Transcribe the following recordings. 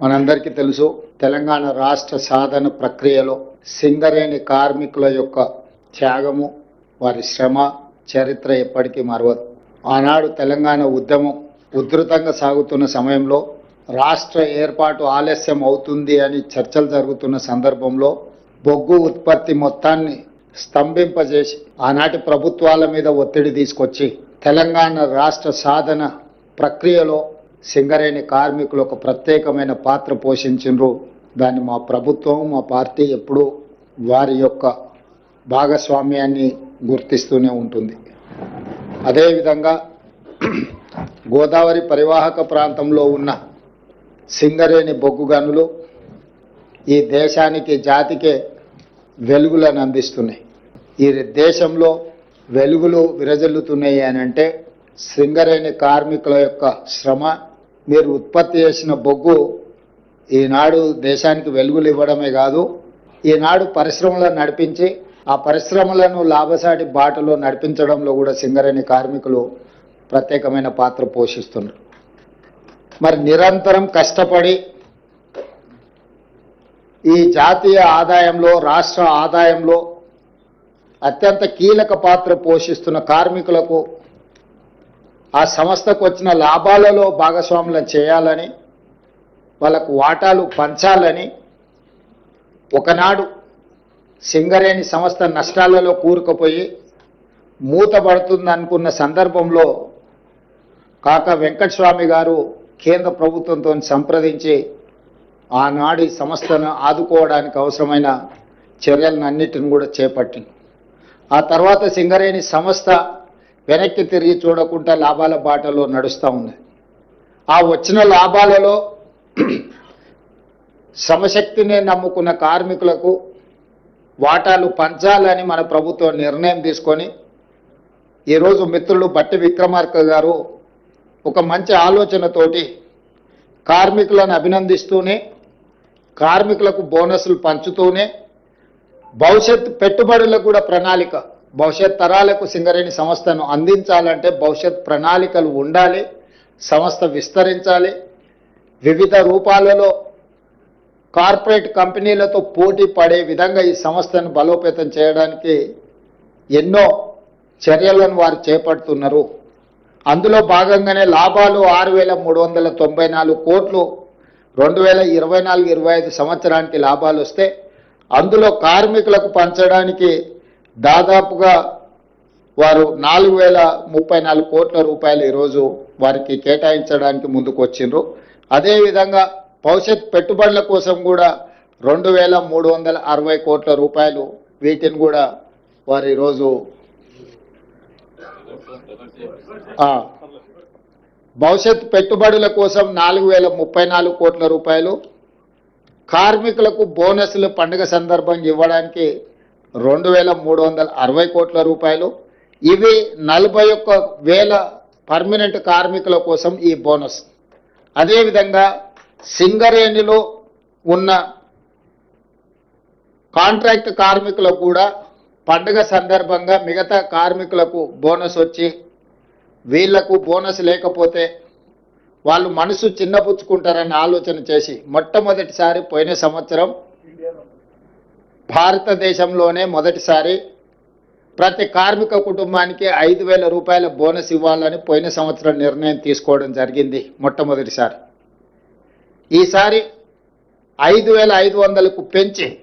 మనందరికీ తెలుసు తెలంగాణ రాష్ట్ర సాధన ప్రక్రియలో సింగరేణి కార్మికుల యొక్క త్యాగము వారి శ్రమ చరిత్ర ఎప్పటికీ మరవదు. ఆనాడు తెలంగాణ ఉద్యమం ఉధృతంగా సాగుతున్న సమయంలో రాష్ట్ర ఏర్పాటు ఆలస్యం అవుతుంది అని చర్చలు జరుగుతున్న సందర్భంలో బొగ్గు ఉత్పత్తి మొత్తాన్ని స్తంభింపజేసి ఆనాటి ప్రభుత్వాల మీద ఒత్తిడి తీసుకొచ్చి తెలంగాణ రాష్ట్ర సాధన ప్రక్రియలో సింగరేణి కార్మికులు ఒక ప్రత్యేకమైన పాత్ర పోషించిండ్రు దాన్ని మా ప్రభుత్వం మా పార్టీ ఎప్పుడూ వారి యొక్క భాగస్వామ్యాన్ని గుర్తిస్తూనే ఉంటుంది. అదేవిధంగా గోదావరి పరివాహక ప్రాంతంలో ఉన్న సింగరేణి బొగ్గు గనులు ఈ దేశానికి జాతికే వెలుగులను అందిస్తున్నాయి. ఈ దేశంలో వెలుగులు విరజల్లుతున్నాయి అని అంటే సింగరేణి కార్మికుల యొక్క శ్రమ మీరు ఉత్పత్తి చేసిన బొగ్గు ఈనాడు దేశానికి వెలుగులు ఇవ్వడమే కాదు ఈనాడు పరిశ్రమలను నడిపించి ఆ పరిశ్రమలను లాభసాటి బాటలో నడిపించడంలో కూడా సింగరేణి కార్మికులు ప్రత్యేకమైన పాత్ర పోషిస్తున్నారు. మరి నిరంతరం కష్టపడి ఈ జాతీయ ఆదాయంలో రాష్ట్ర ఆదాయంలో అత్యంత కీలక పాత్ర పోషిస్తున్న కార్మికులకు ఆ సంస్థకు వచ్చిన లాభాలలో భాగస్వాములను చేయాలని వాళ్ళకు వాటాలు పంచాలని ఒకనాడు సింగరేణి సంస్థ నష్టాలలో కూరుకుపోయి మూతపడుతుందనుకున్న సందర్భంలో కాక వెంకటస్వామి గారు కేంద్ర ప్రభుత్వంతో సంప్రదించి ఆనాడు ఈ సంస్థను ఆదుకోవడానికి అవసరమైన చర్యలన్నిటిని కూడా చేపట్టింది. ఆ తర్వాత సింగరేణి సంస్థ వెనక్కి తిరిగి చూడకుండా లాభాల బాటలో నడుస్తూ ఉంది. ఆ వచ్చిన లాభాలలో శ్రమశక్తిని నమ్ముకున్న కార్మికులకు వాటాలు పంచాలని మన ప్రభుత్వం నిర్ణయం తీసుకొని ఈరోజు మిత్రులు బట్టి విక్రమార్క గారు ఒక మంచి ఆలోచనతోటి కార్మికులను అభినందిస్తూనే కార్మికులకు బోనస్లు పంచుతూనే భవిష్యత్ పెట్టుబడులకు కూడా ప్రణాళిక భవిష్యత్ తరాలకు సింగరేణి సంస్థను అందించాలంటే భవిష్యత్ ప్రణాళికలు ఉండాలి సంస్థ విస్తరించాలి. వివిధ రూపాలలో కార్పొరేట్ కంపెనీలతో పోటీ పడే విధంగా ఈ సంస్థను బలోపేతం చేయడానికి ఎన్నో చర్యలను వారు చేపడుతున్నారు. అందులో భాగంగానే లాభాలు ఆరు వేల మూడు వందల తొంభై నాలుగు కోట్లు రెండు వేల ఇరవై నాలుగు ఇరవై ఐదు సంవత్సరానికి లాభాలు వస్తే అందులో కార్మికులకు పంచడానికి దాదాపుగా వారు నాలుగు వేల ముప్పై నాలుగు కోట్ల రూపాయలు ఈరోజు వారికి కేటాయించడానికి ముందుకు వచ్చిండ్రు అదేవిధంగా భవిష్యత్ పెట్టుబడుల కోసం కూడా రెండు వేల మూడు వందల అరవై కోట్ల రూపాయలు వీటిని కూడా వారు ఈరోజు భవిష్యత్ పెట్టుబడుల కోసం నాలుగు వేల ముప్పై నాలుగు కోట్ల రూపాయలు కార్మికులకు బోనస్లు పండుగ సందర్భంగా ఇవ్వడానికి రెండు వేల మూడు వందల అరవై కోట్ల రూపాయలు. ఇవి నలభై ఒక్క వేల పర్మనెంట్ కార్మికుల కోసం ఈ బోనస్. అదేవిధంగా సింగరేణిలో ఉన్న కాంట్రాక్ట్ కార్మికులకు కూడా పండుగ సందర్భంగా మిగతా కార్మికులకు బోనస్ వచ్చి వీళ్ళకు బోనస్ లేకపోతే వాళ్ళు మనసు చిన్నపుచ్చుకుంటారని ఆలోచన చేసి మొట్టమొదటిసారి పోయిన సంవత్సరం భారతదేశంలోనే మొదటిసారి ప్రతి కార్మిక కుటుంబానికి ఐదు వేల రూపాయల బోనస్ ఇవ్వాలని పోయిన సంవత్సరం నిర్ణయం తీసుకోవడం జరిగింది మొట్టమొదటిసారి. ఈసారి ఐదు వేల ఐదు వందలకు పెంచి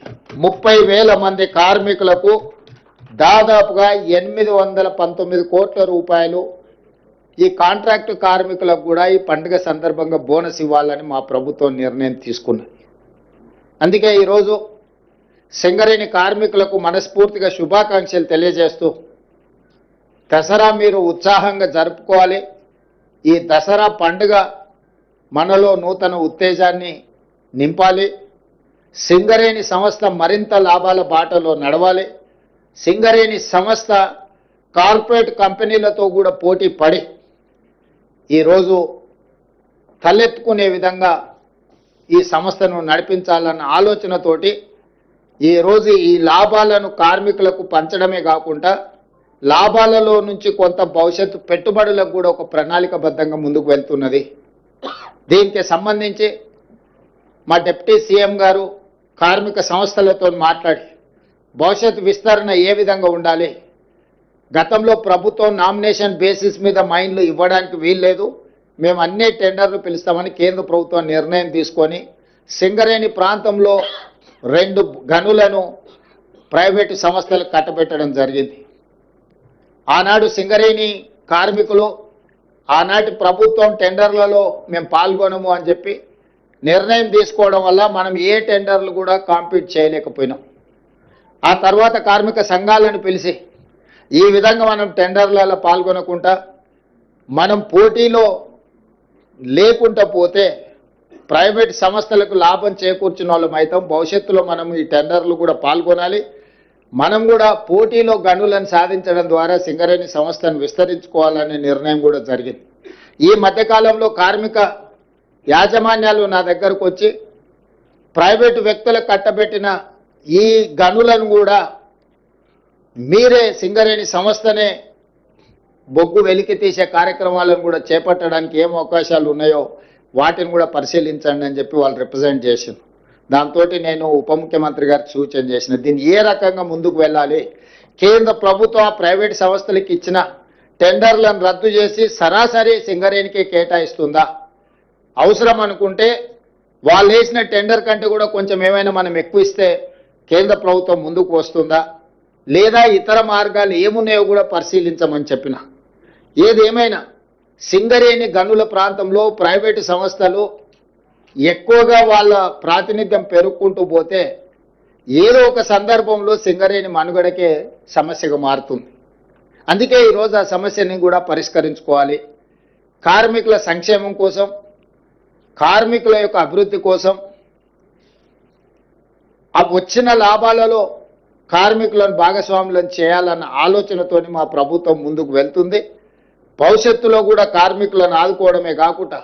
ముప్పై వేల మంది కార్మికులకు దాదాపుగా ఎనిమిది వందల పంతొమ్మిది కోట్ల రూపాయలు ఈ కాంట్రాక్టు కార్మికులకు కూడా ఈ పండుగ సందర్భంగా బోనస్ ఇవ్వాలని మా ప్రభుత్వం నిర్ణయం తీసుకున్నది. అందుకే ఈరోజు సింగరేణి కార్మికులకు మనస్ఫూర్తిగా శుభాకాంక్షలు తెలియజేస్తూ దసరా మీరు ఉత్సాహంగా జరుపుకోవాలి. ఈ దసరా పండుగ మనలో నూతన ఉత్తేజాన్ని నింపాలి. సింగరేణి సంస్థ మరింత లాభాల బాటలో నడవాలి. సింగరేణి సంస్థ కార్పొరేట్ కంపెనీలతో కూడా పోటీ పడి ఈరోజు తలెత్తుకునే విధంగా ఈ సంస్థను నడిపించాలన్న ఆలోచనతోటి ఈరోజు ఈ లాభాలను కార్మికులకు పంచడమే కాకుండా లాభాలలో నుంచి కొంత భవిష్యత్తు పెట్టుబడులకు కూడా ఒక ప్రణాళికబద్ధంగా ముందుకు వెళ్తున్నది. దీనికి సంబంధించి మా డిప్యూటీ సీఎం గారు కార్మిక సంస్థలతో మాట్లాడి భవిష్యత్ విస్తరణ ఏ విధంగా ఉండాలి? గతంలో ప్రభుత్వం నామినేషన్ బేసిస్ మీద మైన్లు ఇవ్వడానికి వీల్లేదు. మేము అన్ని టెండర్లు పిలుస్తామని కేంద్ర ప్రభుత్వం నిర్ణయం తీసుకొని సింగరేణి ప్రాంతంలో రెండు గనులను ప్రైవేటు సంస్థలకు కట్టబెట్టడం జరిగింది. ఆనాడు సింగరేణి కార్మికులు ఆనాటి ప్రభుత్వం టెండర్లలో మేము పాల్గొనము అని చెప్పి నిర్ణయం తీసుకోవడం వల్ల మనం ఏ టెండర్లు కూడా కాంపీట్ చేయలేకపోయినాం. ఆ తర్వాత కార్మిక సంఘాలను పిలిచి ఈ విధంగా మనం టెండర్లలో పాల్గొనకుండా మనం పోటీలో లేకుండా పోతే ప్రైవేట్ సంస్థలకు లాభం చేకూర్చిన వాళ్ళం అవుతాం భవిష్యత్తులో మనం ఈ టెండర్లు కూడా పాల్గొనాలి. మనం కూడా పోటీలో గనులను సాధించడం ద్వారా సింగరేణి సంస్థను విస్తరించుకోవాలనే నిర్ణయం కూడా జరిగింది. ఈ మధ్యకాలంలో కార్మిక యాజమాన్యాలు నా దగ్గరకు వచ్చి ప్రైవేటు వ్యక్తులకు కట్టబెట్టిన ఈ గనులను కూడా మీరే సింగరేణి సంస్థనే బొగ్గు వెలికి తీసే కార్యక్రమాలను కూడా చేపట్టడానికి ఏం అవకాశాలు ఉన్నాయో వాటిని కూడా పరిశీలించండి అని చెప్పి వాళ్ళు రిప్రజెంట్ చేసింది. దాంతో నేను ఉప ముఖ్యమంత్రి గారికి సూచన చేసిన దీన్ని ఏ రకంగా ముందుకు వెళ్ళాలి? కేంద్ర ప్రభుత్వ ప్రైవేట్ సంస్థలకు ఇచ్చిన టెండర్లను రద్దు చేసి సరాసరి సింగరేణికి కేటాయిస్తుందా? అవసరం అనుకుంటే వాళ్ళు వేసిన టెండర్ కంటే కూడా కొంచెం ఏమైనా మనం ఎక్కువ ఇస్తే కేంద్ర ప్రభుత్వం ముందుకు వస్తుందా? లేదా ఇతర మార్గాలు ఏమున్నాయో కూడా పరిశీలించమని చెప్పిన. ఏదేమైనా సింగరేణి గనుల ప్రాంతంలో ప్రైవేటు సంస్థలు ఎక్కువగా వాళ్ళ ప్రాతినిధ్యం పెరుక్కుంటూ పోతే ఏదో ఒక సందర్భంలో సింగరేణి మనుగడకే సమస్యగా మారుతుంది. అందుకే ఈరోజు ఆ సమస్యని కూడా పరిష్కరించుకోవాలి. కార్మికుల సంక్షేమం కోసం కార్మికుల యొక్క అభివృద్ధి కోసం ఆ వచ్చిన లాభాలలో కార్మికులను భాగస్వాములను చేయాలన్న ఆలోచనతోని మా ప్రభుత్వం ముందుకు వెళ్తుంది. భవిష్యత్తులో కూడా కార్మికులను ఆదుకోవడమే కాకుండా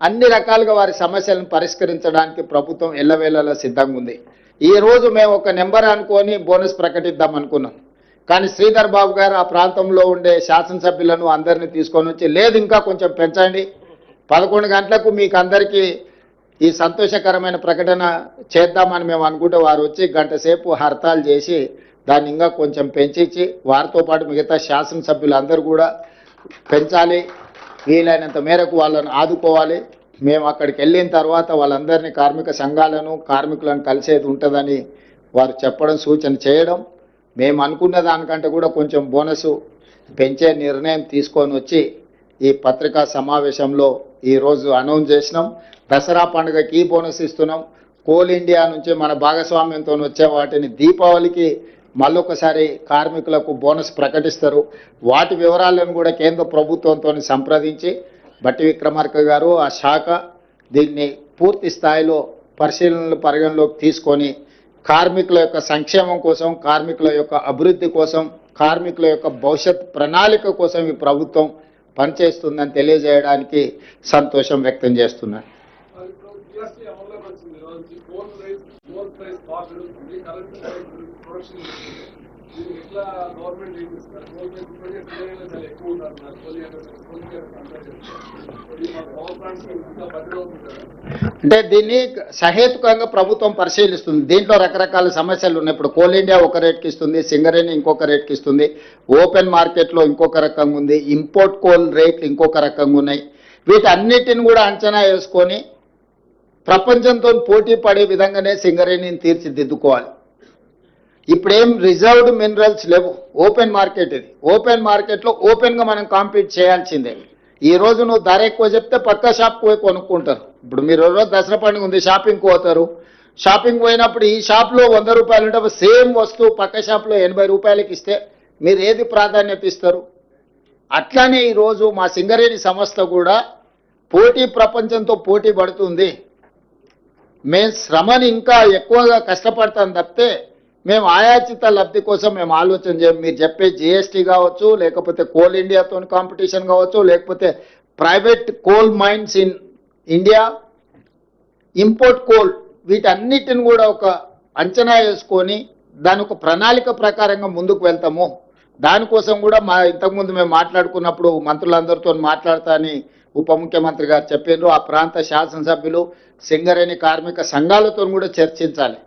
అన్ని రకాలుగా వారి సమస్యలను పరిష్కరించడానికి ప్రభుత్వం ఎల్లవేళలా సిద్ధంగా ఉంది. ఈ రోజు మేము ఒక నెంబర్ అనుకొని బోనస్ ప్రకటిద్దాం అనుకున్నాం. కానీ శ్రీధర్ బాబు గారు ఆ ప్రాంతంలో ఉండే శాసనసభ్యులను అందరినీ తీసుకొని వచ్చి లేదు ఇంకా కొంచెం పెంచండి. పదకొండు గంటలకు మీకు అందరికీ ఈ సంతోషకరమైన ప్రకటన చేద్దామని మేము అనుకుంటే వారు వచ్చి గంట సేపు హర్తాలు చేసి దాన్ని ఇంకా కొంచెం పెంచిచ్చి వారితో పాటు మిగతా శాసనసభ్యులు అందరూ కూడా పెంచాలి. వీలైనంత మేరకు వాళ్ళని ఆదుకోవాలి. మేము అక్కడికి వెళ్ళిన తర్వాత వాళ్ళందరినీ కార్మిక సంఘాలను కార్మికులను కలిసేది ఉంటుందని వారు చెప్పడం సూచన చేయడం. మేము అనుకున్న దానికంటే కూడా కొంచెం బోనస్ పెంచే నిర్ణయం తీసుకొని వచ్చి ఈ పత్రికా సమావేశంలో ఈరోజు అనౌన్స్ చేసినాం. దసరా పండుగకి బోనస్ ఇస్తున్నాం. కోల్ ఇండియా నుంచి మన భాగస్వామ్యంతో వచ్చే వాటిని దీపావళికి మళ్ళొకసారి కార్మికులకు బోనస్ ప్రకటిస్తారు. వాటి వివరాలను కూడా కేంద్ర ప్రభుత్వంతో సంప్రదించి బట్టి విక్రమార్క గారు ఆ శాఖ దీన్ని పూర్తి స్థాయిలో పరిశీలనలు పరిగణలోకి తీసుకొని కార్మికుల యొక్క సంక్షేమం కోసం కార్మికుల యొక్క అభివృద్ధి కోసం కార్మికుల యొక్క భవిష్యత్ ప్రణాళిక కోసం ఈ ప్రభుత్వం పనిచేస్తుందని తెలియజేయడానికి సంతోషం వ్యక్తం చేస్తున్నాను పెరుగుతుంది కరెంట్ ప్రొడక్షన్ ఎట్లా గవర్నమెంట్ ఏం ఇప్పటికే చాలా ఎక్కువ అంటే దీన్ని సహేతుకంగా ప్రభుత్వం పరిశీలిస్తుంది. దీంట్లో రకరకాల సమస్యలు ఉన్నాయి. ఇప్పుడు కోల్ ఇండియా ఒక రేట్కి ఇస్తుంది సింగరేణి ఇంకొక రేట్కి ఇస్తుంది ఓపెన్ మార్కెట్లో ఇంకొక రకంగా ఉంది ఇంపోర్ట్ కోల్ రేట్లు ఇంకొక రకంగా ఉన్నాయి. వీటన్నిటిని కూడా అంచనా వేసుకొని ప్రపంచంతో పోటీ పడే విధంగానే సింగరేణిని తీర్చిదిద్దుకోవాలి. ఇప్పుడేం రిజర్వ్డ్ మినరల్స్ లేవు. ఓపెన్ మార్కెట్ ఇది. ఓపెన్ మార్కెట్లో ఓపెన్గా మనం కాంపీట్ చేయాల్సిందే. ఈ రోజు నువ్వు ధర ఎక్కువ చెప్తే పక్క షాప్కి పోయి కొనుక్కుంటారు. ఇప్పుడు మీరు రోజు దసరా పండుగ ఉంది షాపింగ్ పోతారు. షాపింగ్ పోయినప్పుడు ఈ షాప్లో వంద రూపాయలు ఉంటే సేమ్ వస్తువు పక్క షాప్లో ఎనభై రూపాయలకి ఇస్తే మీరు ఏది ప్రాధాన్యత ఇస్తారు? అట్లానే ఈరోజు మా సింగరేణి సంస్థ కూడా పోటీ ప్రపంచంతో పోటీ పడుతుంది. మేము శ్రమని ఇంకా ఎక్కువగా కష్టపడతాం తప్పితే మేము ఆయాచిత లబ్ధి కోసం మేము ఆలోచన చేయం. మీరు చెప్పే జిఎస్టీ కావచ్చు లేకపోతే కోల్ ఇండియాతో కాంపిటీషన్ కావచ్చు లేకపోతే private coal mines in India import coal వీటన్నిటిని కూడా ఒక అంచనా వేసుకొని దాని ఒక ప్రణాళిక ప్రకారంగా ముందుకు వెళ్తాము. దానికోసం కూడా మా ఇంతకుముందు మేము మాట్లాడుకున్నప్పుడు మంత్రులందరితో మాట్లాడతా అని ఉప ముఖ్యమంత్రి గారు చెప్పారు ఆ ప్రాంత శాసనసభ్యులు సింగరేణి కార్మిక సంఘాలతో కూడా చర్చించాలి.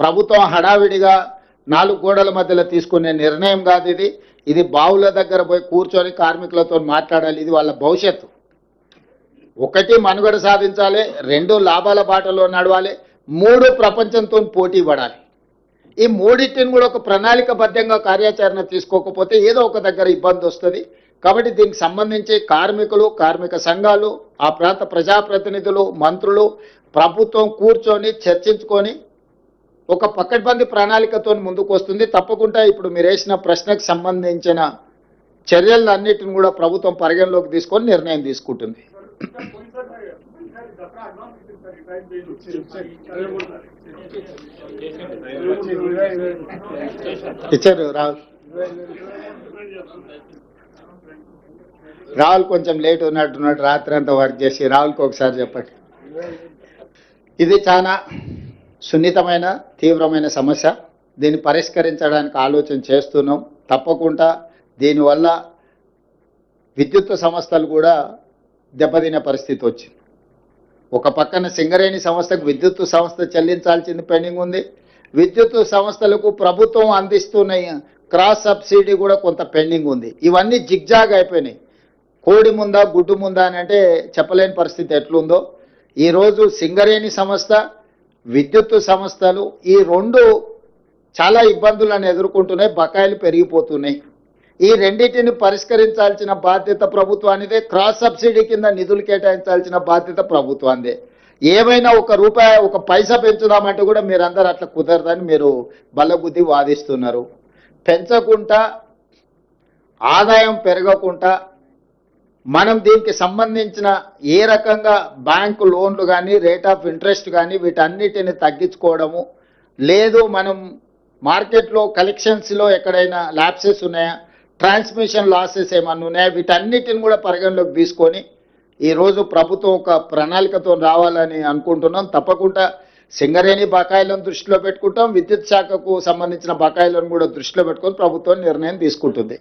ప్రభుత్వం హడావిడిగా నాలుగు గోడల మధ్యలో తీసుకునే నిర్ణయం కాదు ఇది. ఇది బావుల దగ్గర పోయి కూర్చొని కార్మికులతో మాట్లాడాలి ఇది వాళ్ళ భవిష్యత్తు. ఒకటి మనుగడ సాధించాలి రెండు లాభాల బాటలో నడవాలి మూడు ప్రపంచంతో పోటీ పడాలి. ఈ మూడింటిని కూడా ఒక ప్రణాళికబద్ధంగా కార్యాచరణ తీసుకోకపోతే ఏదో ఒక దగ్గర ఇబ్బంది వస్తుంది కాబట్టి దీనికి సంబంధించి కార్మికులు కార్మిక సంఘాలు ఆ ప్రాంత ప్రజాప్రతినిధులు మంత్రులు ప్రభుత్వం కూర్చొని చర్చించుకొని ఒక పక్కడ్బంది ప్రణాళికతో ముందుకు వస్తుంది తప్పకుండా ఇప్పుడు మీరు వేసిన ప్రశ్నకు సంబంధించిన చర్యలన్నిటిని కూడా ప్రభుత్వం పరిగణలోకి తీసుకొని నిర్ణయం తీసుకుంటుంది ఇచ్చారు రాహుల్. రాహుల్ కొంచెం లేట్ ఉన్నట్టున్నట్టు రాత్రి అంతా వర్క్ చేసి రాహుల్కి ఒకసారి చెప్పండి. ఇది చాలా సున్నితమైన తీవ్రమైన సమస్య. దీన్ని పరిష్కరించడానికి ఆలోచన చేస్తున్నాం. తప్పకుండా దీనివల్ల విద్యుత్ సంస్థలు కూడా దెబ్బతినే పరిస్థితి వచ్చింది. ఒక పక్కన సింగరేణి సంస్థకు విద్యుత్ సంస్థ చెల్లించాల్సింది పెండింగ్ ఉంది. విద్యుత్ సంస్థలకు ప్రభుత్వం అందిస్తున్న క్రాస్ సబ్సిడీ కూడా కొంత పెండింగ్ ఉంది. ఇవన్నీ జిగ్జాగ్ అయిపోయినాయి. కోడి ముందా గుడ్డు ముందా అని అంటే చెప్పలేని పరిస్థితి ఎట్లుందో. ఈరోజు సింగరేణి సంస్థ విద్యుత్ సంస్థలు ఈ రెండు చాలా ఇబ్బందులను ఎదుర్కొంటున్నాయి. బకాయిలు పెరిగిపోతున్నాయి. ఈ రెండింటిని పరిష్కరించాల్సిన బాధ్యత ప్రభుత్వానిదే క్రాస్ సబ్సిడీ కింద నిధులు కేటాయించాల్సిన బాధ్యత ప్రభుత్వానిదే. ఏమైనా ఒక రూపాయి ఒక పైసా పెంచుదామంటే కూడా మీరందరూ అట్లా కుదరదని మీరు బలబుద్ధి వాదిస్తున్నారు. పెంచకుండా ఆదాయం పెరగకుండా మనం దీనికి సంబంధించిన ఏ రకంగా బ్యాంకు లోన్లు కానీ రేట్ ఆఫ్ ఇంట్రెస్ట్ కానీ వీటన్నిటిని తగ్గించుకోవడము లేదు మనం మార్కెట్లో కలెక్షన్స్లో ఎక్కడైనా ల్యాప్సెస్ ఉన్నాయా ట్రాన్స్మిషన్ లాసెస్ ఏమన్నా ఉన్నాయా వీటన్నిటిని కూడా పరిగణలోకి తీసుకొని ఈరోజు ప్రభుత్వం ఒక ప్రణాళికతో రావాలని అనుకుంటున్నాం తప్పకుండా సింగరేణి బకాయిలను దృష్టిలో పెట్టుకుంటాం విద్యుత్ శాఖకు సంబంధించిన బకాయిలను కూడా దృష్టిలో పెట్టుకొని ప్రభుత్వం నిర్ణయం తీసుకుంటుంది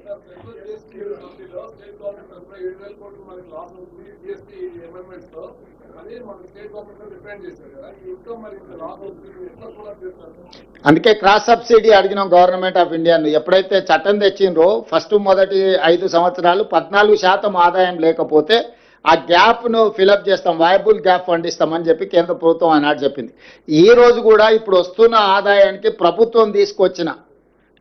అందుకే క్రాస్ సబ్సిడీ అడిగినాం గవర్నమెంట్ ఆఫ్ ఇండియాను ఎప్పుడైతే చట్టం తెచ్చిండ్రో ఫస్ట్ మొదటి ఐదు సంవత్సరాలు పద్నాలుగు శాతం ఆదాయం లేకపోతే ఆ గ్యాప్ను ఫిలప్ చేస్తాం వయబుల్ గ్యాప్ పండిస్తామని చెప్పి కేంద్ర ప్రభుత్వం ఆనాడు చెప్పింది. ఈ రోజు కూడా ఇప్పుడు వస్తున్న ఆదాయానికి ప్రభుత్వం తీసుకొచ్చిన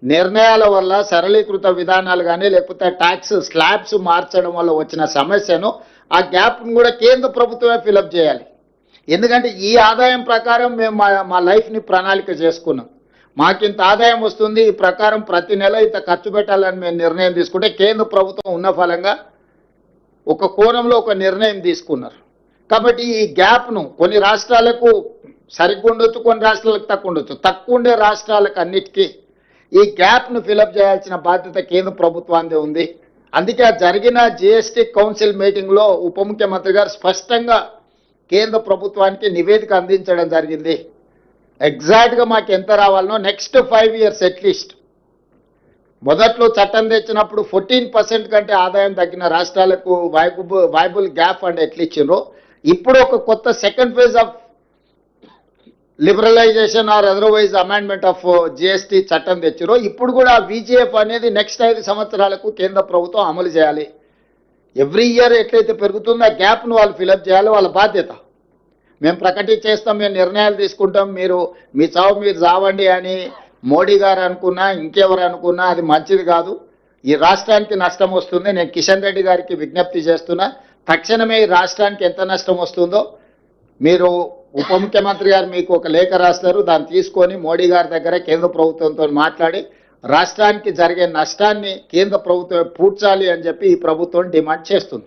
నిర్ణయాల వల్ల సరళీకృత విధానాలు కానీ లేకపోతే ట్యాక్స్ స్లాబ్స్ మార్చడం వల్ల వచ్చిన సమస్యను ఆ గ్యాప్ను కూడా కేంద్ర ప్రభుత్వమే ఫిలప్ చేయాలి. ఎందుకంటే ఈ ఆదాయం ప్రకారం మేము మా మా లైఫ్ని ప్రణాళిక చేసుకున్నాం. మాకింత ఆదాయం వస్తుంది ఈ ప్రకారం ప్రతి నెల ఇంత ఖర్చు పెట్టాలని మేము నిర్ణయం తీసుకుంటే కేంద్ర ప్రభుత్వం ఉన్న ఫలంగా ఒక కోణంలో ఒక నిర్ణయం తీసుకున్నారు. కాబట్టి ఈ గ్యాప్ను కొన్ని రాష్ట్రాలకు సరిగ్గా ఉండొచ్చు కొన్ని రాష్ట్రాలకు తక్కువ ఉండొచ్చు. తక్కువ ఉండే రాష్ట్రాలకు అన్నిటికీ ఈ గ్యాప్ను ఫిలప్ చేయాల్సిన బాధ్యత కేంద్ర ప్రభుత్వాందే ఉంది. అందుకే జరిగిన జిఎస్టీ కౌన్సిల్ మీటింగ్లో ఉప ముఖ్యమంత్రి గారు స్పష్టంగా కేంద్ర ప్రభుత్వానికి నివేదిక అందించడం జరిగింది. ఎగ్జాక్ట్గా మాకు ఎంత రావాలనో next five years at least మొదట్లో చట్టం తెచ్చినప్పుడు ఫోర్టీన్ పర్సెంట్ కంటే ఆదాయం తగ్గిన రాష్ట్రాలకు వైబుల్ వైబుల్ గ్యాప్ అండ్ ఎట్లా ఇచ్చిండ్రో ఇప్పుడు ఒక కొత్త second phase of liberalization or otherwise amendment of GST చట్టం తెచ్చిరో ఇప్పుడు కూడా బీజేపీ అనేది నెక్స్ట్ ఐదు సంవత్సరాలకు కేంద్ర ప్రభుత్వం అమలు చేయాలి. ఎవ్రీ ఇయర్ ఎట్లయితే పెరుగుతుందో ఆ గ్యాప్ను వాళ్ళు ఫిలప్ చేయాలి వాళ్ళ బాధ్యత. మేము ప్రకటించేస్తాం మేము నిర్ణయాలు తీసుకుంటాం మీరు మీ చావు మీరు చావండి అని మోడీ గారు అనుకున్నా ఇంకెవరు అనుకున్నా అది మంచిది కాదు. ఈ రాష్ట్రానికి నష్టం వస్తుంది. నేను కిషన్ రెడ్డి గారికి విజ్ఞప్తి చేస్తున్నా తక్షణమే ఈ రాష్ట్రానికి ఎంత నష్టం వస్తుందో మీరు ఉప ముఖ్యమంత్రి గారు మీకు ఒక లేఖ రాస్తారు దాన్ని తీసుకొని మోడీ గారి దగ్గర కేంద్ర ప్రభుత్వంతో మాట్లాడి రాష్ట్రానికి జరిగే నష్టాన్ని కేంద్ర ప్రభుత్వం పూడ్చాలి అని చెప్పి ఈ ప్రభుత్వం డిమాండ్ చేస్తుంది.